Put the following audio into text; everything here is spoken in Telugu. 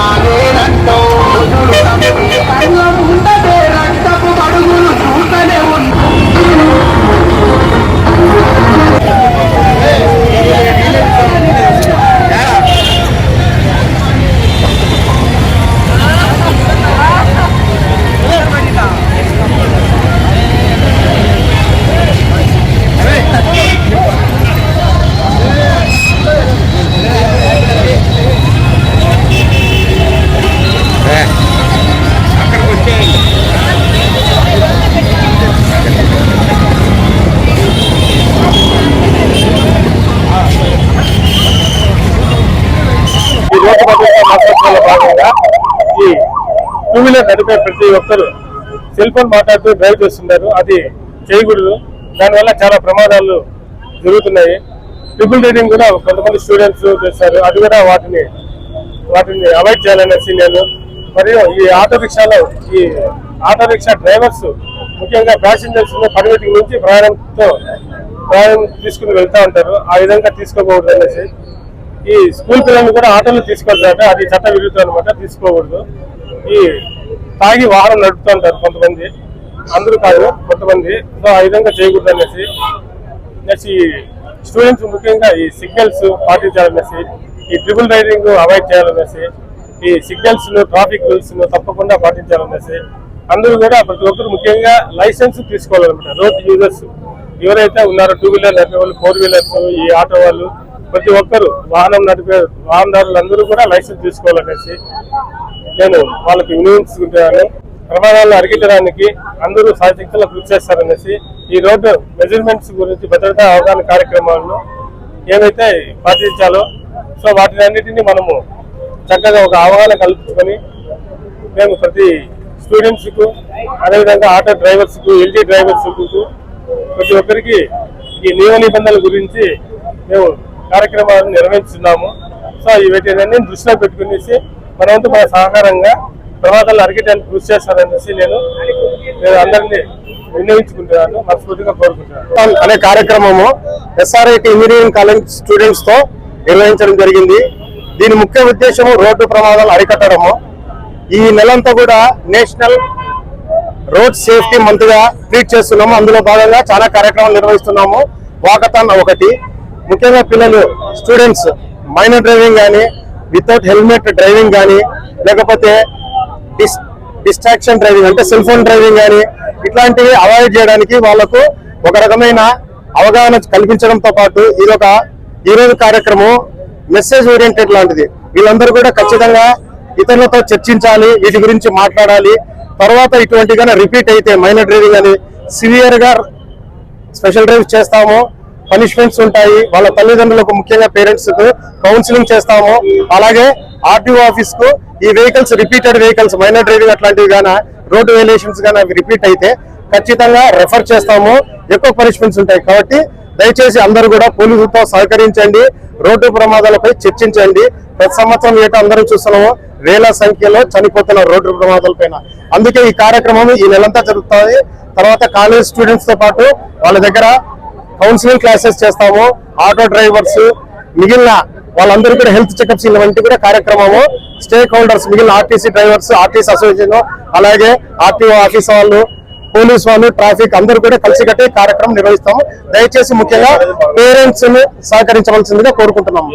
Dale. ఈ టూ వీలర్ నడిపే ప్రతి ఒక్కరు సెల్ ఫోన్ మాట్లాడుతూ డ్రైవ్ చేస్తున్నారు అది చేయకూడదు. దానివల్ల చాలా ప్రమాదాలు జరుగుతున్నాయి. ట్రిపుల్ రీడింగ్ కూడా కొంతమంది స్టూడెంట్స్ చేస్తారు. అది కూడా వాటిని వాటిని అవాయిడ్ చేయాలనేసి నేను మరియు ఈ ఆటో రిక్షాలో ఈ ఆటో రిక్షా డ్రైవర్స్ ముఖ్యంగా ప్యాసింజర్స్ పరిమితికి నుంచి ప్రయాణంతో ప్రయాణం తీసుకుని వెళ్తా ఉంటారు. ఆ విధంగా తీసుకోకూడదు అనేసి ఈ స్కూల్ పిల్లల్ని కూడా ఆటోలో తీసుకెళ్తారట అది చట్ట విరుద్ధం అనమాట తీసుకోకూడదు. ఈ తాగి వాహనం నడుపుతుంటారు కొంతమంది. అందరూ కాదు కొంతమంది. సో ఆ విధంగా చేయకూడదు అనేసి నెక్స్ట్ ఈ స్టూడెంట్స్ ముఖ్యంగా ఈ సిగ్నల్స్ పాటించాలనేసి ఈ ట్రిపుల్ రైడింగ్ అవాయిడ్ చేయాలనేసి ఈ సిగ్నల్స్ ట్రాఫిక్ రూల్స్ తప్పకుండా పాటించాలనేసి అందరూ కూడా ప్రతి ఒక్కరు ముఖ్యంగా లైసెన్స్ తీసుకోవాలన్నమాట. రోడ్ యూజర్స్ ఎవరైతే ఉన్నారో టూ వీలర్ నడిపే వాళ్ళు ఫోర్ వీలర్స్ ఈ ఆటో వాళ్ళు ప్రతి ఒక్కరు వాహనం నడిపే వాహనదారులందరూ కూడా లైసెన్స్ తీసుకోవాలనేసి నేను వాళ్ళకి వినియోగించుకుంటాను. ప్రమాదాలను అరిగించడానికి అందరూ సాయశక్తులు కృషి చేస్తారనేసి ఈ రోడ్డు మెజర్మెంట్స్ గురించి భద్రతా అవగాహన కార్యక్రమాలను ఏవైతే పాటించాలో సో వాటిని అన్నిటినీ మనము చక్కగా ఒక అవగాహన కల్పించుకొని మేము ప్రతి స్టూడెంట్స్కు అదేవిధంగా ఆటో డ్రైవర్స్కు ఎల్జీ డ్రైవర్స్కు ప్రతి ఒక్కరికి ఈ నియమ నిబంధనల గురించి మేము కార్యక్రమాలను నిర్వహిస్తున్నాము. సో ఈ వీటిని దృష్టిలో పెట్టుకునేసి మన వంతు మన సహకారంగా ప్రమాదాలు అరికటానికి కృషి చేస్తారనేసి నేను నేను అందరినీ వినియోగించుకుంటున్నాను మనస్ఫూర్తిగా కోరుకుంటున్నాను. అనే కార్యక్రమము ఎస్ఆర్ఐటి ఇంజనీరింగ్ కాలేజ్ స్టూడెంట్స్తో నిర్వహించడం జరిగింది. దీని ముఖ్య ఉద్దేశము రోడ్డు ప్రమాదాలు అరికట్టడము. ఈ నెలంతా కూడా నేషనల్ రోడ్ సేఫ్టీ మంత్గా ట్రీట్ చేస్తున్నాము. అందులో భాగంగా చాలా కార్యక్రమాలు నిర్వహిస్తున్నాము. వాకథాన్ ఒకటి ముఖ్యంగా పిల్లలు స్టూడెంట్స్ మైనర్ డ్రైవింగ్ కానీ వితౌట్ హెల్మెట్ డ్రైవింగ్ కానీ లేకపోతే డిస్ డిస్ట్రాక్షన్ డ్రైవింగ్ అంటే సెల్ ఫోన్ డ్రైవింగ్ కానీ ఇట్లాంటివి అవాయిడ్ చేయడానికి వాళ్ళకు ఒక రకమైన అవగాహన కల్పించడంతో పాటు ఇది ఒక ఈ రోజు కార్యక్రమం మెసేజ్ ఓరియంటెడ్ లాంటిది. వీళ్ళందరూ కూడా ఖచ్చితంగా ఇతరులతో చర్చించాలి వీటి గురించి మాట్లాడాలి. తర్వాత ఇటువంటి రిపీట్ అయితే మైనర్ డ్రైవింగ్ అని సివియర్గా స్పెషల్ డ్రైవ్ చేస్తాము. పనిష్మెంట్స్ ఉంటాయి. వాళ్ళ తల్లిదండ్రులకు ముఖ్యంగా పేరెంట్స్కు కౌన్సిలింగ్ చేస్తాము. అలాగే ఆర్టీఓ ఆఫీస్కు ఈ vehicles repeated vehicles minor driving అట్లాంటివి గాన రోడ్డు వేలేషన్స్ గాన అవి రిపీట్ అయితే ఖచ్చితంగా రెఫర్ చేస్తాము. ఎక్కువ పనిష్మెంట్స్ ఉంటాయి. కాబట్టి దయచేసి అందరూ కూడా పోలీసులతో సహకరించండి. రోడ్డు ప్రమాదాలపై చర్చించండి. ప్రతి సంవత్సరం ఏటా అందరూ చూస్తున్నాము. వేల సంఖ్యలో చనిపోతున్న రోడ్డు ప్రమాదాలపైన అందుకే ఈ కార్యక్రమం ఈ నెలంతా జరుగుతుంది. తర్వాత కాలేజ్ స్టూడెంట్స్తో పాటు వాళ్ళ దగ్గర కౌన్సిలింగ్ క్లాసెస్ చేస్తాము ఆటో డ్రైవర్స్ మిగిలిన వాళ్ళందరూ కూడా హెల్త్ చెకప్స్ ఇలాంటి కూడా కార్యక్రమము. స్టేక్ హోల్డర్స్ మిగిలిన ఆర్టీసీ డ్రైవర్స్ ఆర్టీసీ అసోసియేషన్ అలాగే ఆర్టీఓ ఆఫీస్ వాళ్ళు పోలీస్ వాళ్ళు ట్రాఫిక్ అందరూ కూడా కలిసికట్టే కార్యక్రమం నిర్వహిస్తాము. దయచేసి ముఖ్యంగా పేరెంట్స్ని సహకరించవలసిందిగా కోరుకుంటున్నాము.